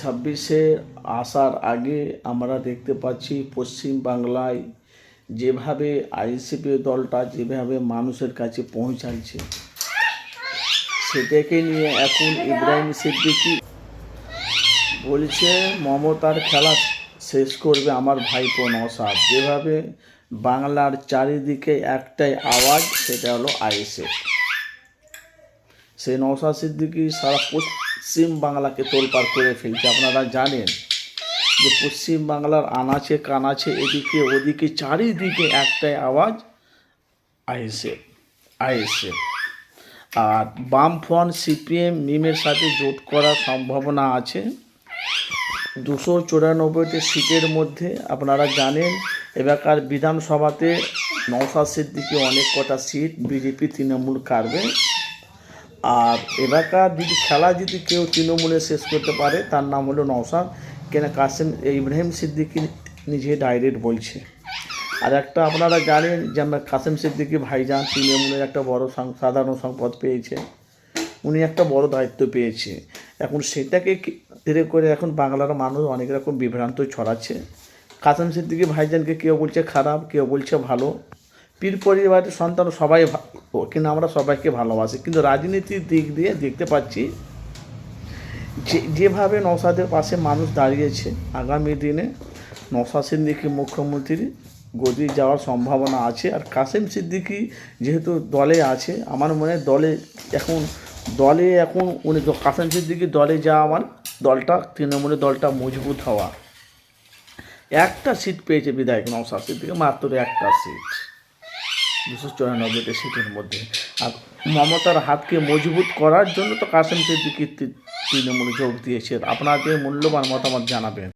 ছাব্বিশে আসার আগে আমরা দেখতে পাচ্ছি পশ্চিম বাংলায় যেভাবে আইসিপি দলটা যেভাবে মানুষের কাছে পৌঁছাচ্ছে। সেটাকে নিয়ে এখন ইব্রাহিম সিদ্দিকি বলছে, মমতার খেলা শেষ করবে আমার ভাইপো নসাদ যেভাবে বাংলার চারিদিকে একটাই আওয়াজ, সেটা হলো আইএসএফ। সেই নওশাদ সিদ্দিকি সারা পশ্চিম বাংলাকে তোলপাড় করে ফেলছে। আপনারা জানেন যে পশ্চিম বাংলার আনাচে কানাচে এদিকে ওদিকে চারিদিকে একটাই আওয়াজ আইএসএফ আইএসএফ। আর বামফ্রন্ট সিপিএম মিমের সাথে জোট করার সম্ভাবনা আছে। দুশো চুরানব্বইটি সিটের মধ্যে আপনারা জানেন, এবারকার বিধানসভাতে নওশাদ সিদ্দিকি অনেক কটা সিট বিজেপি তৃণমূল কাটবে আর এলাকার যদি খেলা যদি কেউ তৃণমূলে শেষ করতে পারে, তার নাম হলো নওশাদ কেন কাসেম ইব্রাহিম সিদ্দিকি নিজে ডাইরেক্ট বলছে। আর একটা আপনারা জানেন যে আমরা কাসেম সিদ্দিকি ভাইজান তৃণমূলের একটা বড় সাধারণ সম্পদ পেয়েছে। উনি একটা বড় দায়িত্ব পেয়েছে। এখন সেটাকে ধীরে করে এখন বাংলার মানুষ অনেক রকম বিভ্রান্ত ছড়াচ্ছে। কাসেম সিদ্দিকি ভাইজানকে কেউ বলছে খারাপ, কেউ বলছে ভালো। পীর পরিবারের সন্তান সবাই ভালো কিন্তু আমরা সবাইকে ভালোবাসি। কিন্তু রাজনীতির দিক দিয়ে দেখতে পাচ্ছি, যে, যেভাবে নৌসাদের পাশে মানুষ দাঁড়িয়েছে, আগামী দিনে নৌসাদ সিদ্দিকি মুখ্যমন্ত্রী গদি যাওয়ার সম্ভাবনা আছে। আর কাসেম সিদ্দিকি যেহেতু দলে আছে, আমার মনে হয় দলে এখন দলে এখন উনি কাসেম সিদ্দিকি দলে যাওয়া আমার দলটা, তৃণমূলের দলটা মজবুত হওয়া। একটা সিট পেয়েছে বিধায়ক নৌসাদ সিদ্দিকি, মাত্র একটা সিট দুশো চুরানব্বইটা সিটের মধ্যে। আর মমতার হাতকে মজবুত করার জন্য তো কাসেম সিদ্দিকি তৃণমূলে যোগ দিয়েছে আপনাদের মূল্যবান মতামত জানাবেন।